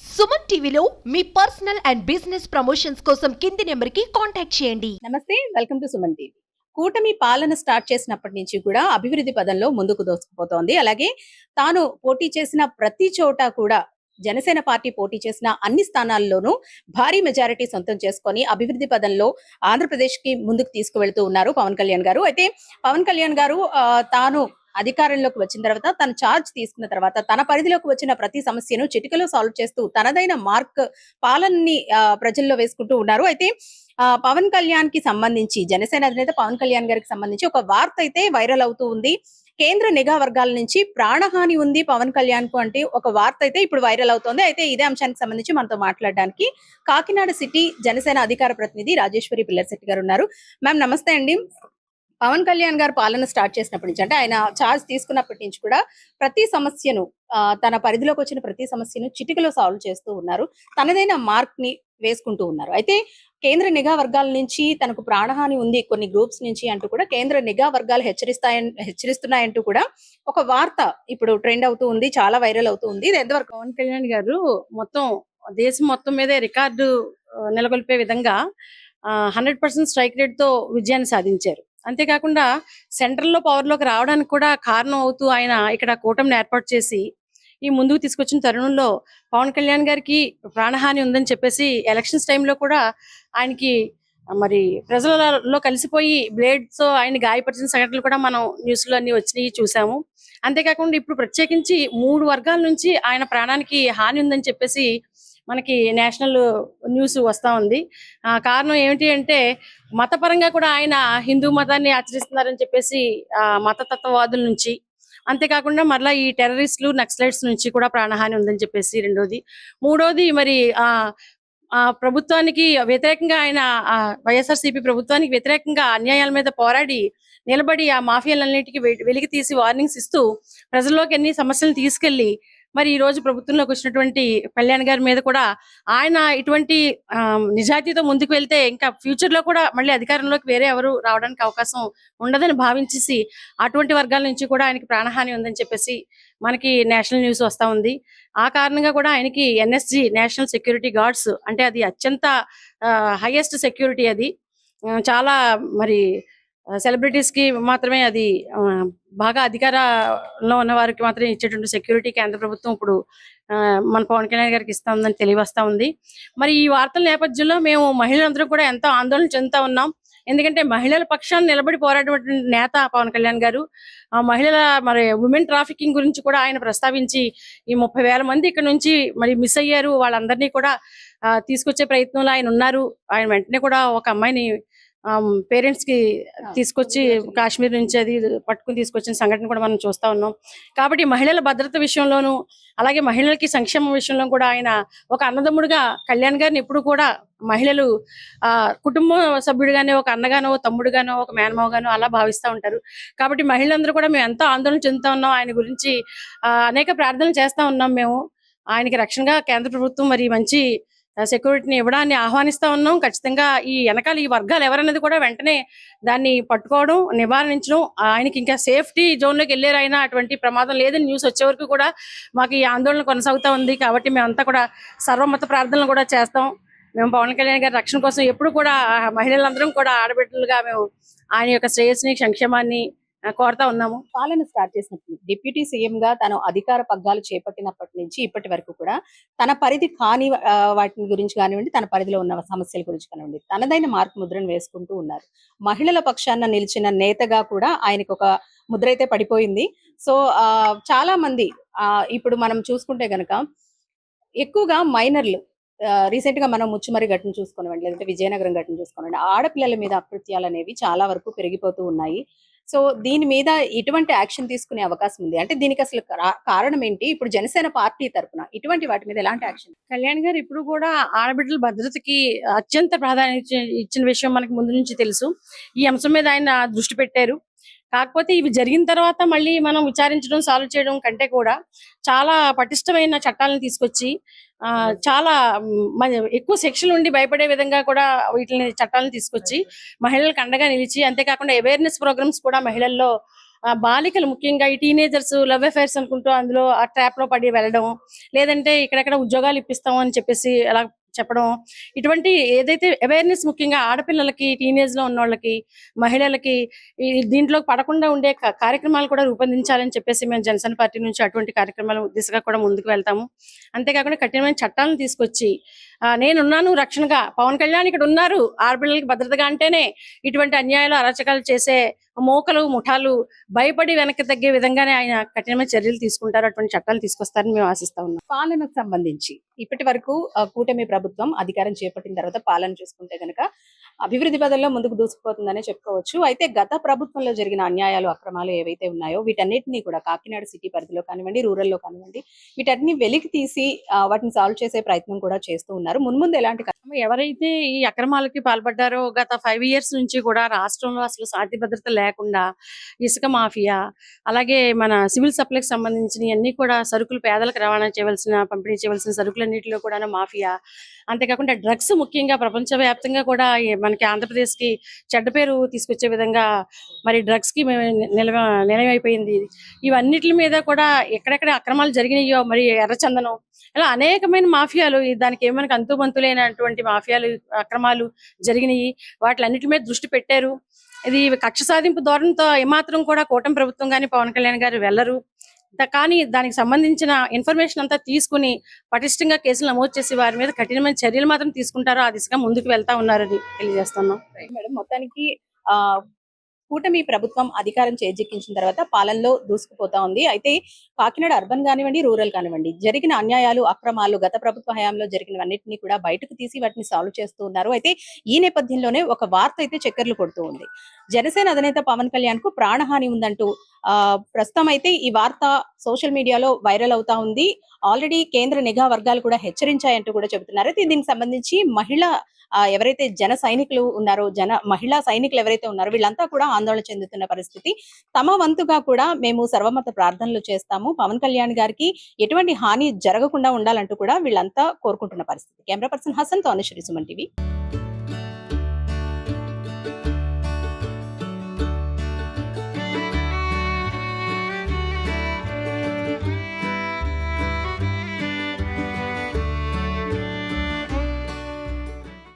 సుమన్ టీవీలో మీ personal and business promotions కోసం కింది నెంబర్కి కాంటాక్ట్ చేయండి. నమస్తే వెల్కమ్ టు సుమన్ టీవీ. కూటమి పాలన స్టార్ట్ చేసినప్పటి నుంచి కూడా అభివృద్ధి పదంలో ముందుకు దోసుకుపోతోంది. అలాగే తాను పోటీ చేసిన ప్రతి చోట కూడా జనసేన పార్టీ పోటీ చేసిన అన్ని స్థానాల్లోనూ భారీ మెజారిటీ సొంతం చేసుకొని అభివృద్ధి పదంలో ఆంధ్రప్రదేశ్కి ముందుకు తీసుకువెళ్తూ ఉన్నారు పవన్ కళ్యాణ్ గారు. అయితే పవన్ కళ్యాణ్ గారు తాను అధికారంలోకి వచ్చిన తర్వాత తన చార్జ్ తీసుకున్న తర్వాత తన పరిధిలోకి వచ్చిన ప్రతి సమస్యను చిటికలో సాల్వ్ చేస్తూ తనదైన మార్క్ పాలనని ప్రజల్లో వేసుకుంటూ ఉన్నారు. అయితే పవన్ కళ్యాణ్కి సంబంధించి జనసేన అధినేత పవన్ కళ్యాణ్ గారికి సంబంధించి ఒక వార్త అయితే వైరల్ అవుతూ ఉంది. కేంద్ర నిఘా వర్గాల నుంచి ప్రాణహాని ఉంది పవన్ కళ్యాణ్కు అంటే ఒక వార్త అయితే ఇప్పుడు వైరల్ అవుతోంది. అయితే ఇదే అంశానికి సంబంధించి మనతో మాట్లాడడానికి కాకినాడ సిటీ జనసేన అధికార ప్రతినిధి రాజేశ్వరి పిల్లర్శెట్టి గారు ఉన్నారు. మ్యామ్ నమస్తే అండి. పవన్ కళ్యాణ్ గారు పాలన స్టార్ట్ చేసినప్పటి నుంచి అంటే ఆయన చార్జ్ తీసుకున్నప్పటి నుంచి కూడా ప్రతి సమస్యను ఆ, తన పరిధిలోకి వచ్చిన ప్రతి సమస్యను చిటికలో సాల్వ్ చేస్తూ ఉన్నారు. తనదైన మార్క్ని వేసుకుంటూ ఉన్నారు. అయితే కేంద్ర నిఘా వర్గాల నుంచి తనకు ప్రాణహాని ఉంది కొన్ని గ్రూప్స్ నుంచి అంటూ కూడా కేంద్ర నిఘా వర్గాలు హెచ్చరిస్తాయని హెచ్చరిస్తున్నాయంటూ కూడా ఒక వార్త ఇప్పుడు ట్రెండ్ అవుతూ ఉంది చాలా వైరల్ అవుతూ ఉంది. ఇది ఎంతవరకు పవన్ కళ్యాణ్ గారు మొత్తం దేశం మొత్తం మీదే రికార్డు నెలకొల్పే విధంగా హండ్రెడ్ పర్సెంట్ స్ట్రైక్ రేట్తో విజయాన్ని సాధించారు. అంతేకాకుండా సెంట్రల్లో లో పవర్లోకి రావడానికి కూడా కారణం అవుతూ ఆయన ఇక్కడ కూటమిని ఏర్పాటు చేసి ఈ ముందుకు తీసుకొచ్చిన తరుణంలో పవన్ కళ్యాణ్ గారికి ప్రాణహాని ఉందని చెప్పేసి ఎలక్షన్స్ టైంలో కూడా ఆయనకి మరి ప్రజలలో కలిసిపోయి బ్లేడ్స్ ఆయన గాయపరిచిన సంఘటనలు కూడా మనం న్యూస్లో అన్ని వచ్చినాయి చూసాము. అంతేకాకుండా ఇప్పుడు ప్రత్యేకించి మూడు వర్గాల నుంచి ఆయన ప్రాణానికి హాని ఉందని చెప్పేసి మనకి నేషనల్ న్యూస్ వస్తా ఉంది. కారణం ఏమిటి అంటే మతపరంగా కూడా ఆయన హిందూ మతాన్ని ఆచరిస్తున్నారని చెప్పేసి ఆ మతతత్వవాదుల నుంచి అంతేకాకుండా మరలా ఈ టెర్రరిస్టులు నక్సలైట్స్ నుంచి కూడా ప్రాణహాని ఉందని చెప్పేసి రెండోది. మూడోది మరి ఆ ఆ ప్రభుత్వానికి వ్యతిరేకంగా ఆయన ఆ వైఎస్ఆర్సీపీ ప్రభుత్వానికి వ్యతిరేకంగా అన్యాయాల మీద పోరాడి నిలబడి ఆ మాఫియాలన్నిటికీ వెలికి తీసి వార్నింగ్స్ ఇస్తూ ప్రజల్లోకి ఎన్ని సమస్యలను తీసుకెళ్ళి మరి ఈ రోజు ప్రభుత్వంలోకి వచ్చినటువంటి కళ్యాణ్ గారి మీద కూడా ఆయన ఇటువంటి ఆ, నిజాయితీతో ముందుకు వెళ్తే ఇంకా ఫ్యూచర్లో కూడా మళ్ళీ అధికారంలోకి వేరే ఎవరు రావడానికి అవకాశం ఉండదని భావించేసి అటువంటి వర్గాల నుంచి కూడా ఆయనకి ప్రాణహాని ఉందని చెప్పేసి మనకి నేషనల్ న్యూస్ వస్తా ఉంది. ఆ కారణంగా కూడా ఆయనకి ఎన్ఎస్జి నేషనల్ సెక్యూరిటీ గార్డ్స్ అంటే అది అత్యంత హైయెస్ట్ సెక్యూరిటీ అది. చాలా మరి సెలబ్రిటీస్కి మాత్రమే అది బాగా అధికారంలో ఉన్న వారికి మాత్రమే ఇచ్చేటువంటి సెక్యూరిటీ కేంద్ర ప్రభుత్వం ఇప్పుడు ఆ, మన పవన్ కళ్యాణ్ గారికి ఇస్తా ఉందని తెలియవస్తా ఉంది. మరి ఈ వార్తల నేపథ్యంలో మేము మహిళలందరూ కూడా ఎంతో ఆందోళన చెందుతా ఉన్నాం. ఎందుకంటే మహిళల పక్షాన్ని నిలబడి పోరాడేటువంటి నేత పవన్ కళ్యాణ్ గారు ఆ మహిళల మరి ఉమెన్ ట్రాఫికింగ్ గురించి కూడా ఆయన ప్రస్తావించి ఈ ముప్పై వేల మంది ఇక్కడ నుంచి మరి మిస్ అయ్యారు. వాళ్ళందరినీ కూడా తీసుకొచ్చే ప్రయత్నంలో ఆయన ఉన్నారు. ఆయన వెంటనే కూడా ఒక అమ్మాయిని పేరెంట్స్కి తీసుకొచ్చి కాశ్మీర్ నుంచి అది పట్టుకుని తీసుకొచ్చిన సంఘటన కూడా మనం చూస్తా ఉన్నాం. కాబట్టి మహిళల భద్రత విషయంలోనూ అలాగే మహిళలకి సంక్షేమ విషయంలో కూడా ఆయన ఒక అన్నదమ్ముడుగా కళ్యాణ్ గారిని ఎప్పుడు కూడా మహిళలు ఆ కుటుంబ సభ్యుడిగానే ఒక అన్నగానో తమ్ముడుగానో ఒక మేనమావగానో అలా భావిస్తూ ఉంటారు. కాబట్టి మహిళలందరూ కూడా మేము ఎంతో ఆందోళన చెందుతా ఉన్నాం. ఆయన గురించి అనేక ప్రార్థనలు చేస్తా ఉన్నాం మేము. ఆయనకి రక్షణగా కేంద్ర ప్రభుత్వం మరి మంచి సెక్యూరిటీని ఇవ్వడాన్ని ఆహ్వానిస్తా ఉన్నాం. ఖచ్చితంగా ఈ వెనకాల ఈ వర్గాలు ఎవరన్నది కూడా వెంటనే దాన్ని పట్టుకోవడం నివారించడం ఆయనకి ఇంకా సేఫ్టీ జోన్లోకి అయినా అటువంటి ప్రమాదం లేదని న్యూస్ వచ్చే వరకు కూడా మాకు ఈ ఆందోళన కొనసాగుతా ఉంది. కాబట్టి మేమంతా కూడా సర్వమత ప్రార్థనలు కూడా చేస్తాం. మేము పవన్ కళ్యాణ్ గారి రక్షణ కోసం ఎప్పుడు కూడా మహిళలందరం కూడా ఆడబిడ్డలుగా మేము ఆయన యొక్క శ్రేయస్సుని సంక్షేమాన్ని కోరుతా ఉన్నాము. పాలన స్టార్ట్ చేసినప్పుడు డిప్యూటీ సీఎం గా తను అధికార పగ్గాలు చేపట్టినప్పటి నుంచి ఇప్పటి వరకు కూడా తన పరిధి కాని వాటిని గురించి కానివ్వండి తన పరిధిలో ఉన్న సమస్యల గురించి కానివ్వండి తనదైన మార్పు ముద్రను వేసుకుంటూ ఉన్నారు. మహిళల పక్షాన నిలిచిన నేతగా కూడా ఆయనకు ఒక ముద్ర అయితే పడిపోయింది. సో ఆ చాలా మంది ఆ ఇప్పుడు మనం చూసుకుంటే గనక ఎక్కువగా మైనర్లు రీసెంట్గా మనం ముచ్చుమరి ఘటన చూసుకోనివ్వండి లేదంటే విజయనగరం ఘటన చూసుకోనివ్వండి ఆడపిల్లల మీద అకృత్యాలు అనేవి చాలా వరకు పెరిగిపోతూ ఉన్నాయి. సో దీని మీద ఎటువంటి యాక్షన్ తీసుకునే అవకాశం ఉంది. అంటే దీనికి అసలు కారణం ఏంటి? ఇప్పుడు జనసేన పార్టీ తరపున ఇటువంటి వాటి మీద ఎలాంటి యాక్షన్? కళ్యాణ్ గారు ఇప్పుడు కూడా ఆడబిడ్డల భద్రతకి అత్యంత ప్రాధాన్యత ఇచ్చిన విషయం మనకి ముందు నుంచి తెలుసు. ఈ అంశం మీద ఆయన దృష్టి పెట్టారు. కాకపోతే ఇవి జరిగిన తర్వాత మళ్ళీ మనం విచారించడం సాల్వ్ చేయడం కంటే కూడా చాలా పటిష్టమైన చట్టాలను తీసుకొచ్చి ఆ, చాలా ఎక్కువ సెక్షన్లు ఉండి భయపడే విధంగా కూడా వీటిని చట్టాలను తీసుకొచ్చి మహిళలకు అండగా నిలిచి అంతేకాకుండా అవేర్నెస్ ప్రోగ్రామ్స్ కూడా మహిళల్లో బాలికలు ముఖ్యంగా ఈ టీనేజర్స్ లవ్ అఫైర్స్ అనుకుంటూ అందులో ఆ ట్రాప్లో పడి వెళ్ళడం లేదంటే ఇక్కడెక్కడ ఉద్యోగాలు ఇప్పిస్తాం అని చెప్పేసి అలా చెప్పడం. ఇటువంటి ఏదైతే అవేర్నెస్ ముఖ్యంగా ఆడపిల్లలకి టీనేజ్లో ఉన్న వాళ్ళకి మహిళలకి దీంట్లో పడకుండా ఉండే కార్యక్రమాలు కూడా రూపొందించాలని చెప్పేసి మేము జనసేన పార్టీ నుంచి అటువంటి కార్యక్రమాలు దిశగా కూడా ముందుకు వెళ్తాము. అంతేకాకుండా కఠినమైన చట్టాలను తీసుకొచ్చి ఆ, నేనున్నాను రక్షణగా. పవన్ కళ్యాణ్ ఇక్కడ ఉన్నారు. ఆడపిల్లలకి భద్రతగా అంటేనే ఇటువంటి అన్యాయాలు అరాచకాలు చేసే మోకలు ముఠాలు భయపడి వెనక్కి తగ్గే విధంగానే ఆయన కఠినమైన చర్యలు తీసుకుంటారు అటువంటి చట్టాలు తీసుకొస్తారని మేము ఆశిస్తా ఉన్నాం. పాలనకు సంబంధించి ఇప్పటి వరకు కూటమి ప్రభుత్వం అధికారం చేపట్టిన తర్వాత పాలన చూసుకుంటే గనక అభివృద్ధి పదంలో ముందుకు దూసుకుపోతుందనే చెప్పుకోవచ్చు. అయితే గత ప్రభుత్వంలో జరిగిన అన్యాయాలు అక్రమాలు ఏవైతే ఉన్నాయో వీటన్నిటినీ కూడా కాకినాడ సిటీ పరిధిలో కానివ్వండి రూరల్లో కానివ్వండి వీటన్ని వెలికి తీసి వాటిని సాల్వ్ చేసే ప్రయత్నం కూడా చేస్తూ ఉన్నారు. మున్ముందు ఎలాంటి ఎవరైతే ఈ అక్రమాలకి పాల్పడ్డారో గత ఫైవ్ ఇయర్స్ నుంచి కూడా రాష్ట్రంలో అసలు శాంతి భద్రత లేకుండా ఇసుక మాఫియా అలాగే మన సివిల్ సప్లైకి సంబంధించిన అన్ని కూడా సరుకులు పేదలకు రవాణా చేయవలసిన పంపిణీ చేయవలసిన సరుకులన్నింటిలో కూడా మాఫియా అంతేకాకుండా డ్రగ్స్ ముఖ్యంగా ప్రపంచవ్యాప్తంగా కూడా మన మనకి ఆంధ్రప్రదేశ్కి చెడ్డ పేరు తీసుకొచ్చే విధంగా మరి డ్రగ్స్కి మేము నిలవ నిలవైపోయింది ఇవన్నిటి మీద కూడా ఎక్కడెక్కడ అక్రమాలు జరిగినాయో మరి ఎర్రచందనం ఇలా అనేకమైన మాఫియాలు దానికి ఏమనకి అంతుబంతులైనటువంటి మాఫియాలు అక్రమాలు జరిగినాయి. వాటిలన్నిటి మీద దృష్టి పెట్టారు. ఇది కక్ష సాధింపు ధోరణితో ఏమాత్రం కూడా కూటమి ప్రభుత్వం కానీ పవన్ కళ్యాణ్ గారు వెళ్ళరు. కానీ దానికి సంబంధించిన ఇన్ఫర్మేషన్ అంతా తీసుకుని పటిష్టంగా కేసులు నమోదు చేసి వారి మీద కఠినమైన చర్యలు మాత్రం తీసుకుంటారో ఆ దిశగా ముందుకు వెళ్తా ఉన్నారని తెలియజేస్తున్నాం. మేడం మొత్తానికి ఆ కూటమి ప్రభుత్వం అధికారం చేజిక్కించిన తర్వాత పాలనలో దూసుకుపోతా ఉంది. అయితే కాకినాడ అర్బన్ కానివ్వండి రూరల్ కానివ్వండి జరిగిన అన్యాయాలు అక్రమాలు గత ప్రభుత్వ హయాంలో జరిగినవన్నింటినీ కూడా బయటకు తీసి వాటిని సాల్వ్ చేస్తూ ఉన్నారు. అయితే ఈ నేపథ్యంలోనే ఒక వార్త అయితే చక్కర్లు కొడుతూ ఉంది. జనసేన అధినేత పవన్ కళ్యాణ్కు ప్రాణహాని ఉందంటూ ప్రస్తుతం అయితే ఈ వార్త సోషల్ మీడియాలో వైరల్ అవుతా ఉంది. ఆల్రెడీ కేంద్ర నిఘా వర్గాలు కూడా హెచ్చరించాయంటూ కూడా చెబుతున్నారు. అయితే దీనికి సంబంధించి మహిళ ఆ, ఎవరైతే జన సైనికులు ఉన్నారో జన మహిళా సైనికులు ఎవరైతే ఉన్నారో వీళ్ళంతా కూడా ఆందోళన చెందుతున్న పరిస్థితి. తమ వంతుగా కూడా మేము సర్వమత ప్రార్థనలు చేస్తాము. పవన్ కళ్యాణ్ గారికి ఎటువంటి హాని జరగకుండా ఉండాలంటూ కూడా వీళ్ళంతా కోరుకుంటున్న పరిస్థితి. కెమెరా పర్సన్ హసన్తో అనుశ్రీ సుమన్ టీవీ.